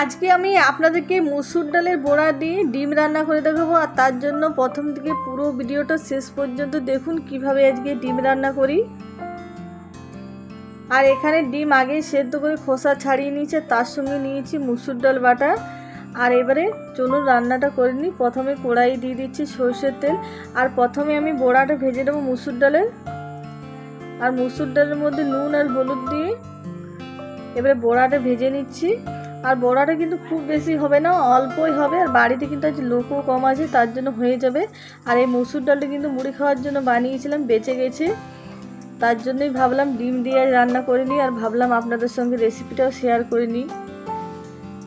আজকে আমি আপনাদেরকে মুসুর ডালের বড়া দিয়ে ডিম রান্না করে দেখাবো, আর তার জন্য প্রথম থেকে পুরো ভিডিওটা শেষ পর্যন্ত দেখুন কীভাবে আজকে ডিম রান্না করি। আর এখানে ডিম আগে সেদ্ধ করে খোসা ছাড়িয়ে নিয়েছে তার সঙ্গে নিয়েছি মুসুর ডাল বাটা। আর এবারে চলুন রান্নাটা করে নিই। প্রথমে কড়াই দিয়ে দিচ্ছি সর্ষের তেল, আর প্রথমে আমি বড়াটা ভেজে নেব মুসুর ডালের। আর মুসুর ডালের মধ্যে নুন আর হলুদ দিয়ে এবারে বড়াটা ভেজে নিচ্ছি। আর বড়াটা কিন্তু খুব বেশি হবে না, অল্পই হবে। আর বাড়িতে কিন্তু আজ লোকও কম আছে, তার জন্য হয়ে যাবে। আর এই মুসুর ডালটা কিন্তু মুড়ি খাওয়ার জন্য বানিয়েছিলাম, বেঁচে গেছে। তার জন্যই ভাবলাম ডিম দিয়ে রান্না করে নিই, আর ভাবলাম আপনাদের সঙ্গে রেসিপিটাও শেয়ার করে নিই।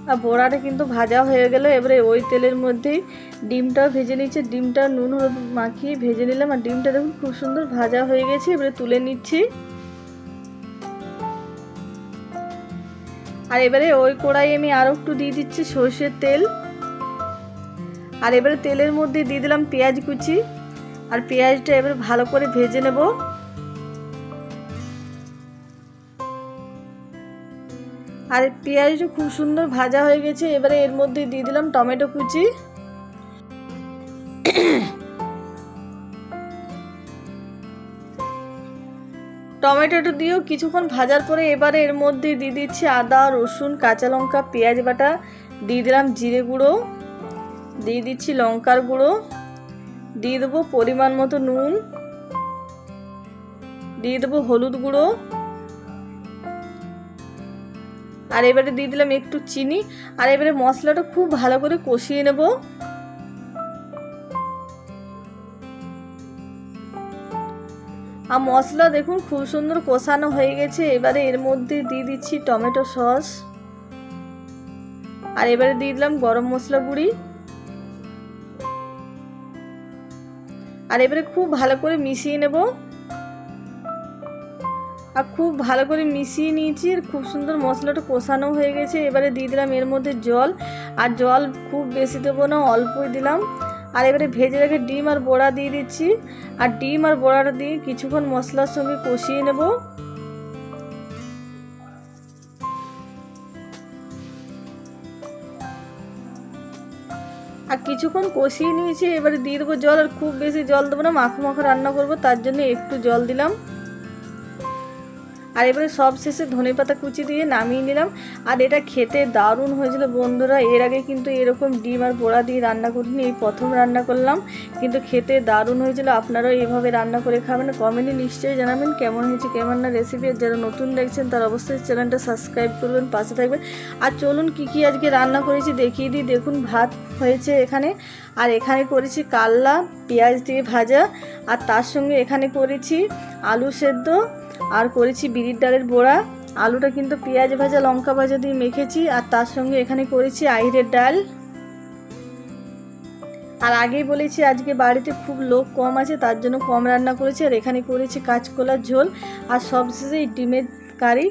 আর বড়াটা কিন্তু ভাজা হয়ে গেল, এবারে ওই তেলের মধ্যেই ডিমটাও ভেজে নিচ্ছে। ডিমটা নুন, হলুদ মাখিয়ে ভেজে নিলাম, আর ডিমটা দেখুন খুব সুন্দর ভাজা হয়ে গেছে, এবারে তুলে নিচ্ছি। আর এবারে ওই কড়াই আমি আরও একটু দিয়ে দিচ্ছি সর্ষের তেল। আর এবারে তেলের মধ্যে দিয়ে দিলাম পেঁয়াজ কুচি। আর পেঁয়াজটা এবারে ভালো করে ভেজে নেব। আর পেঁয়াজটা খুব সুন্দর ভাজা হয়ে গেছে। এবারে এর মধ্যে দিয়ে দিলাম টমেটো কুচি। টমেটোটা দিয়েও কিছুক্ষণ ভাজার পরে এবারে এর মধ্যে দিয়ে দিচ্ছি আদা, রসুন, কাঁচা লঙ্কা, পেঁয়াজ বাটা, দিয়ে দিলাম জিরে গুঁড়ো, দিয়ে দিচ্ছি লঙ্কার গুঁড়ো, দিয়ে দেবো পরিমাণ মতো নুন, দিয়ে দেবো হলুদ গুঁড়ো, আর এবারে দিয়ে দিলাম একটু চিনি, আর এবারে মশলাটা খুব ভালো করে কষিয়ে নেব। আর মশলা দেখুন, খুব সুন্দর কষানো হয়ে গেছে। এবারে এর মধ্যে দিয়ে দিচ্ছি টমেটো সস। আর এবারে দিয়ে দিলাম গরম মশলা গুঁড়ি। আর এবারে খুব ভালো করে মিশিয়ে নেব। আর খুব ভালো করে মিশিয়ে নিয়েছি খুব সুন্দর মশলাটা কষানো হয়ে গেছে। এবারে দিয়ে দিলাম এর মধ্যে জল। আর জল খুব বেশি দেবো না, অল্পই দিলাম। আর এবারে ভেজে রেখে ডিম আর বড়া দিয়ে দিচ্ছি। আর ডিম আর বড়াটা দিয়ে কিছুক্ষণ মশলার সঙ্গে কষিয়ে নেব। আর কিছুক্ষণ কষিয়ে নিয়েছি, এবারে দিয়ে দেবো জল, আর খুব বেশি জল দেবো না, মাখো মাখো রান্না করব, তার জন্য একটু জল দিলাম। আর এবারে সব শেষে ধনে পাতা কুচি দিয়ে নামিয়ে নিলাম। আর এটা খেতে দারুণ হয়েছিল বন্ধুরা। এর আগে কিন্তু এরকম ডিম আর পোড়া দিয়ে রান্না করিনি, এই প্রথম রান্না করলাম। কিন্তু খেতে দারুণ হয়েছিল। আপনারাও এভাবে রান্না করে খাবেন। কমেন্টে নিশ্চয়ই জানাবেন কেমন হয়েছে, কেমন না রেসিপি আর যারা নতুন দেখছেন, তারা অবশ্যই চ্যানেলটা সাবস্ক্রাইব করবেন, পাশে থাকবেন। আর চলুন কি কি আজকে রান্না করেছি দেখিয়ে দিই। দেখুন, ভাত হয়েছে এখানে। আর এখানে করেছি কাল্লা, পেঁয়াজ দিয়ে ভাজা। আর তার সঙ্গে এখানে করেছি আলু সেদ্ধ। আর করেছি বিড়ির ডালের বড়া। আলুটা কিন্তু পেঁয়াজ ভাজা, লঙ্কা ভাজা দিয়ে মেখেছি, আর তার সঙ্গে এখানে করেছি আইরের ডাল। আর আগেই বলেছি আজকে বাড়িতে খুব লোক কম আছে, তার জন্য কম রান্না করেছি, আর এখানে করেছি কাঁচকলার ঝোল। আর সবশেষে ডিমের কারি।